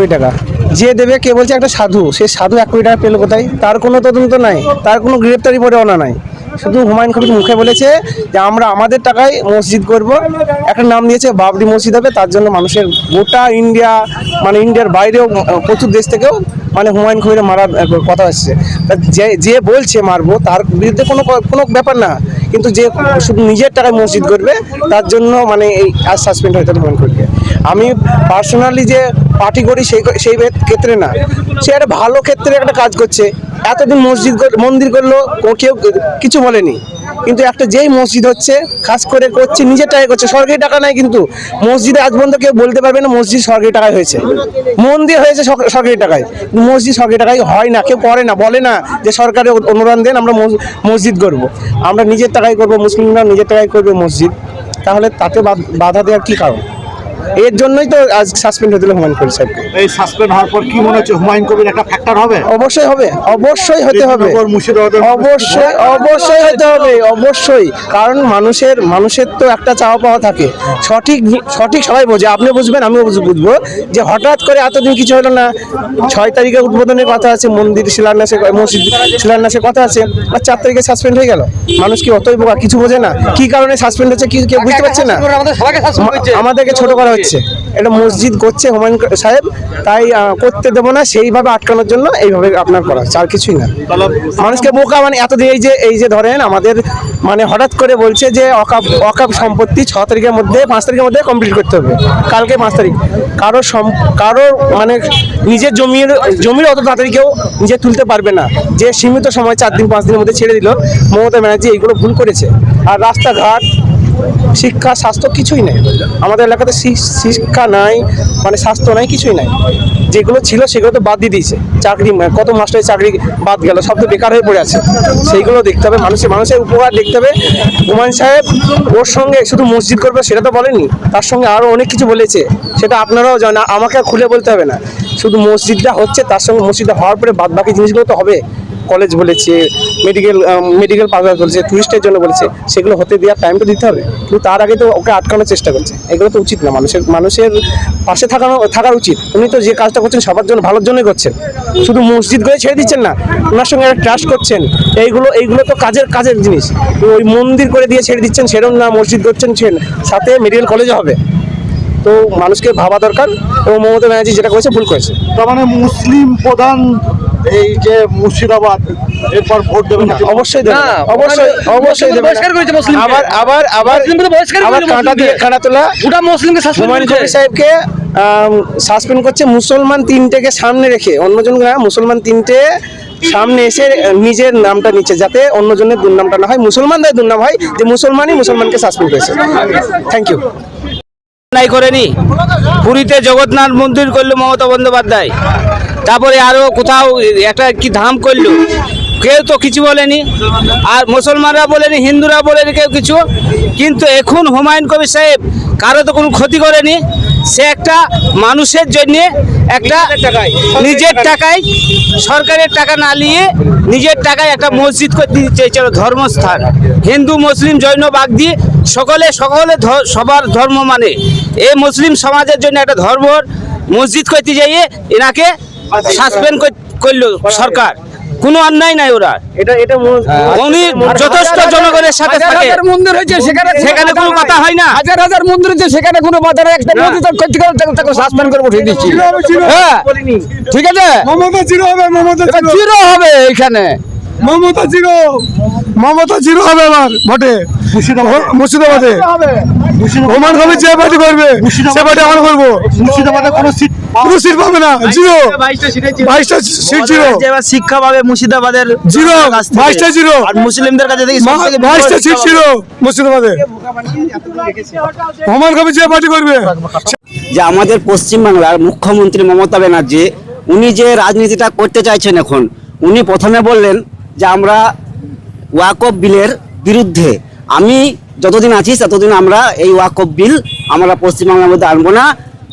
কোটি টাকা। যে দেবে কে বলছে একটা সাধু, সে সাধু এক কোটি টাকা পেল কোথায়? তার কোনো তদন্ত নাই, তার কোনো গ্রেপ্তারি পরোয়ানা নাই। শুধু হুমায়ুন কবির মুখে বলেছে যে, আমরা আমাদের টাকায় মসজিদ করব। একটা নাম দিয়েছে, বাবরি মসজিদ হবে। তার জন্য মানুষের গোটা ইন্ডিয়া মানে ইন্ডিয়ার বাইরেও প্রচুর দেশ থেকেও মানে হুমায়ুন কবিরের মারার কথা আসছে। যে যে বলছে মারবো, তার বিরুদ্ধে কোনো কোনো ব্যাপার না। কিন্তু যে শুধু নিজের টাকায় মসজিদ করবে, তার জন্য মানে এই আজ সাসপেন্ড হতে হুমায়ুন কবিরকে। আমি পার্সোনালি যে পার্টি করি সেই সেই ক্ষেত্রে না। সে একটা ভালো ক্ষেত্রে একটা কাজ করছে। এতদিন মসজিদ মন্দির করল কেউ কিছু বলেনি। কিন্তু একটা যেই মসজিদ হচ্ছে কাজ করে করছে, নিজের টাকায় করছে, সরকারি টাকা নাই কিন্তু মসজিদে আজ পর্যন্ত কেউ বলতে পারবে না মসজিদ সরকারি টাকায় হয়েছে। মন্দির হয়েছে সরকারি টাকায়। মসজিদ সরকারি টাকায় হয় না, কেউ করে না, বলে না যে সরকারের অনুদান দেন, আমরা মস- মসজিদ করব। আমরা নিজের টাকায় করব, মুসলিমরা নিজের টাকায় করবে মসজিদ। তাহলে তাতে বাধা দেওয়ার কী কারণ? এর জন্যই তো আজ সাসপেন্ড হতে হলো হুমায়ুন কবির সাহেবকে। এই সাসপেন্ড হওয়ার পর কি মনে হচ্ছে হুমায়ুন কবির একটা ফ্যাক্টর হবে? অবশ্যই হবে অবশ্যই হতে হবে। অবশ্যই অবশ্যই হতে হবে অবশ্যই। কারণ মানুষের মানুষের তো একটা চাওয়া পাওয়া থাকে। সঠিক সঠিক সবাই বোঝে। আপনি বুঝবেন আমিও বুঝ- বুঝব যে হঠাৎ করে এতদিন কিছু হলো না। ছয় তারিখে উদ্বোধনের কথা আছে মন্দির শিলান্যাসের মসজিদ শিলান্যাসের কথা আছে। আর চার তারিখে সাসপেন্ড হয়ে গেল। মানুষ কি অতই বোকা? কিছু বোঝে না। কি কারণে সাসপেন্ড হচ্ছে? কি কেউ বুঝতে পারছে না। আমাদেরকে ছোট করা হচ্ছে এটা মসজিদ করছে হুমায়ুন সাহেব, তাই করতে দেবো না, সেইভাবে আটকানোর জন্য এইভাবে আপনার করা আর কিছুই না। মানুষকে বোকা মানে এতদিন এই যে এই যে ধরেন আমাদের মানে হঠাৎ করে বলছে যে অকাপ অকাপ সম্পত্তি ছ তারিখের মধ্যে, পাঁচ তারিখের মধ্যে কমপ্লিট করতে হবে। কালকে পাঁচ তারিখ। কারও সম- কারও মানে নিজের জমির জমির অত তাড়াতাড়ি কেউ নিজে তুলতে পারবে না। যে সীমিত সময় চার দিন, পাঁচ দিনের মধ্যে ছেড়ে দিল, মমতা ব্যানার্জি এইগুলো ভুল করেছে। আর রাস্তাঘাট শিক্ষা, স্বাস্থ্য কিছুই নেই। আমাদের এলাকাতে শিক্ষা নাই মানে স্বাস্থ্য নাই, কিছুই নাই। যেগুলো ছিল সেগুলো তো বাদ দিয়ে দিয়েছে। চাকরি মানে কত মাস্টারের চাকরি বাদ গেল, সব তো বেকার হয়ে পড়ে আছে। সেইগুলো দেখতে হবে, মানুষের মানুষের উপকার দেখতে হবে। হুমায়ুন সাহেব ওর সঙ্গে শুধু মসজিদ করবে সেটা তো বলেনি তার সঙ্গে আরও অনেক কিছু বলেছে। সেটা আপনারাও জানেন, আমাকে খুলে বলতে হবে না। শুধু মসজিদটা হচ্ছে, তার সঙ্গে মসজিদটা হওয়ার পরে বাদ বাকি জিনিসগুলো তো হবে। কলেজ বলেছে মেডিকেল মেডিকেল পারপাস বলেছে টুরিস্টের জন্য বলেছে, সেগুলো হতে দেওয়ার টাইম তো দিতে হবে। কিন্তু তার আগে তো ওকে আটকানোর চেষ্টা করছে। এগুলো তো উচিত না, মানুষের মানুষের পাশে থাকানো থাকার উচিত। উনি তো যে কাজটা করছেন, সবার জন্য, ভালোর জন্যই করছেন। শুধু মসজিদ করে ছেড়ে দিচ্ছেন না, ওনার সঙ্গে একটা ট্রাস্ট করছেন। এইগুলো এইগুলো তো কাজের কাজের জিনিস। ওই মন্দির করে দিয়ে ছেড়ে দিচ্ছেন, সেরকম না মসজিদ করছেন ছেন সাথে মেডিকেল কলেজও হবে। তো মানুষকে ভাবা দরকার। এবং মমতা ব্যানার্জি যেটা করেছে, ভুল করেছে। তার মানে মুসলিম প্রধান এই যে মুর্শিদাবাদ এরপর ভোট দেবে না অবশ্যই দেবে অবশ্যই অবশ্যই বহিষ্কার করেছে মুসলিমকে। আবার আবার আবার বহিষ্কার আবার কাঁটা দিয়ে। কাঁটা তোলা। গোটা মুসলিমকে হুমায়ুন সাহেবকে সাসপেন্ড করছে মুসলমান তিনটেকে সামনে রেখে। অন্যজনরা মুসলমান তিনটে সামনে এসে নিজের নামটা নিচ্ছে যাতে অন্যজনের দুর্নামটা না হয়। মুসলমানদের দুর্নাম হয় যে মুসলমানই মুসলমানকে সাসপেন্ড করেছে। থ্যাংক ইউ নাই করেনি। পুরীতে জগন্নাথ মন্দির করল মমতা বন্দ্যোপাধ্যায়। তারপরে আরও কোথাও একটা কি ধাম করল, কেউ তো কিছু বলেনি। আর মুসলমানরা বলেনি, হিন্দুরা বলেনি কেউ কিছু। কিন্তু এখন হুমায়ুন কবির সাহেব কারও তো কোনো ক্ষতি করেনি। সে একটা মানুষের জন্যে একটা নিজের টাকায় সরকারের টাকা না নিয়ে নিজের টাকায় একটা মসজিদ করতে চেয়েছিল, ধর্মস্থান। হিন্দু, মুসলিম, জৈন, বাগদি, সকলে সকলে ধ- সবার ধর্ম মানে। এই মুসলিম সমাজের জন্য একটা ধর্মর মসজিদ করতে যাইয়ে এনাকে সাসপেন্ড করল সরকার। কোনো অন্যায় নাই ওরা। এটা এটা মু- উনি যথেষ্ট জনগণের সাথে থাকে। মন্দির হয়েছে সেখানে সেখানে কোনো কথা হয় না। হাজার হাজার মন্দির হয়েছে সেখানে কোনো নেই। একটা মন্দির ক্ষতি করে তাকে- সাসপেন্ড করে উঠিয়ে দিচ্ছি। হ্যাঁ ঠিক আছে? মমতা জিরো হবে মমতা জিরো। হবে এখানে মমতা জিরো। মমতা জিরো হবে এবার ভোটে। মুর্শিদাবাদে। হুমান কবি যে পার্টি করবে সে পার্টি আমরা করব। মুর্শিদাবাদে কোনো সিট কোনো সিট পাবে না। জিরো বাইশটা সিট জিরো শিক্ষা পাবে মুর্শিদাবাদের জিরো বাইশটা জিরো আর মুসলিমদের কাছে থেকে বাইশটা সিট মুর্শিদাবাদে। কবি যে পার্টি করবে। যে আমাদের পশ্চিমবাংলার মুখ্যমন্ত্রী মমতা ব্যানার্জি উনি যে রাজনীতিটা করতে চাইছেন এখন উনি প্রথমে বললেন যে আমরা ওয়াকফ বিলের বিরুদ্ধে আমি যতদিন আছি ততদিন আমরা এই ওয়াকফ বিল আমরা পশ্চিমবাংলার মধ্যে আনব না।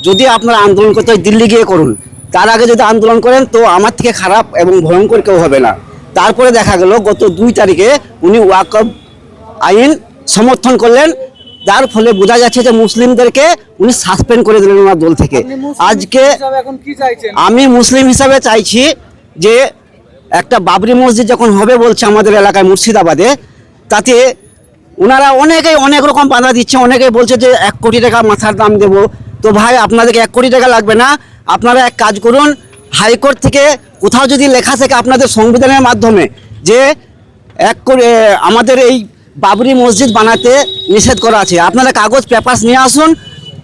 যদি আপনারা আন্দোলন করতে হয় দিল্লি গিয়ে করুন। তার আগে যদি আন্দোলন করেন তো আমার থেকে খারাপ এবং ভয়ঙ্কর কেউ হবে না। তারপরে দেখা গেল গত দুই তারিখে উনি ওয়াকফ আইন সমর্থন করলেন। যার ফলে বোঝা যাচ্ছে যে মুসলিমদেরকে উনি সাসপেন্ড করে দিলেন ওনার দল থেকে। আজকে আমি মুসলিম হিসাবে চাইছি যে একটা বাবরি মসজিদ যখন হবে বলছে আমাদের এলাকায় মুর্শিদাবাদে তাতে ওনারা অনেকেই অনেক রকম বাধা দিচ্ছে অনেকেই বলছে যে এক কোটি টাকা মাথার দাম দেব। তো ভাই, আপনাদেরকে এক কোটি টাকা লাগবে না। আপনারা এক কাজ করুন, হাইকোর্ট থেকে কোথাও যদি লেখা থাকে আপনাদের সংবিধানের মাধ্যমে যে এক করে আমাদের এই বাবরি মসজিদ বানাতে নিষেধ করা আছে। আপনারা কাগজ, পেপারস নিয়ে আসুন,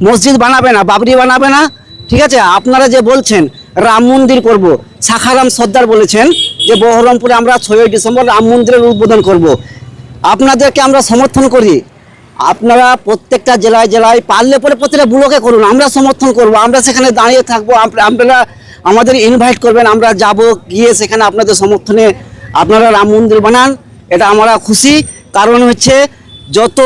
মসজিদ বানাবে না, বাবরি বানাবে না। ঠিক আছে? আপনারা যে বলছেন, রাম মন্দির করব, শাখারাম সর্দার বলেছেন যে বহরমপুরে আমরা ছয়ই ডিসেম্বর রাম মন্দিরের উদ্বোধন করব। আপনাদেরকে আমরা সমর্থন করি। আপনারা প্রত্যেকটা জেলায় জেলায় পারলে পরে প্রত্যেকটা ব্লকে করুন, আমরা সমর্থন করব, আমরা সেখানে দাঁড়িয়ে থাকব আপ- আপনারা আমাদের ইনভাইট করবেন, আমরা যাব গিয়ে সেখানে আপনাদের সমর্থনে আপনারা রাম মন্দির বানান, এটা আমরা খুশি। কারণ হচ্ছে যত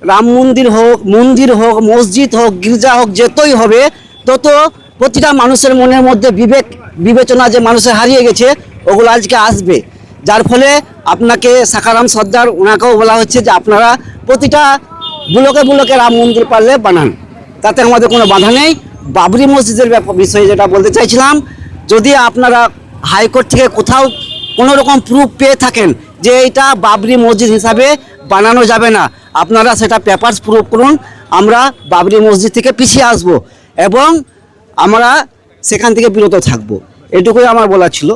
রাম মন্দির হোক মন্দির হোক, মসজিদ হোক, গির্জা হোক, যতই হবে, তত প্রতিটা মানুষের মনের মধ্যে বিবেক, বিবেচনা যে মানুষের হারিয়ে গেছে, ওগুলো আজকে আসবে। যার ফলে আপনাকে সাকারাম সর্দার, ওনাকেও বলা হচ্ছে যে আপনারা প্রতিটা বুলকে ব্লকে রাম মন্দির পারলে বানান। তাতে আমাদের কোনো বাধা নেই। বাবরি মসজিদের বিষয়ে যেটা বলতে চাইছিলাম, যদি আপনারা হাইকোর্ট থেকে কোথাও কোনো রকম প্রুফ পেয়ে থাকেন যে এটা বাবরি মসজিদ হিসাবে বানানো যাবে না, আপনারা সেটা পেপারস প্রুফ করুন। আমরা বাবরি মসজিদ থেকে পিছিয়ে আসব এবং আমরা সেখান থেকে বিরত থাকব। এটুকুই আমার বলা ছিল।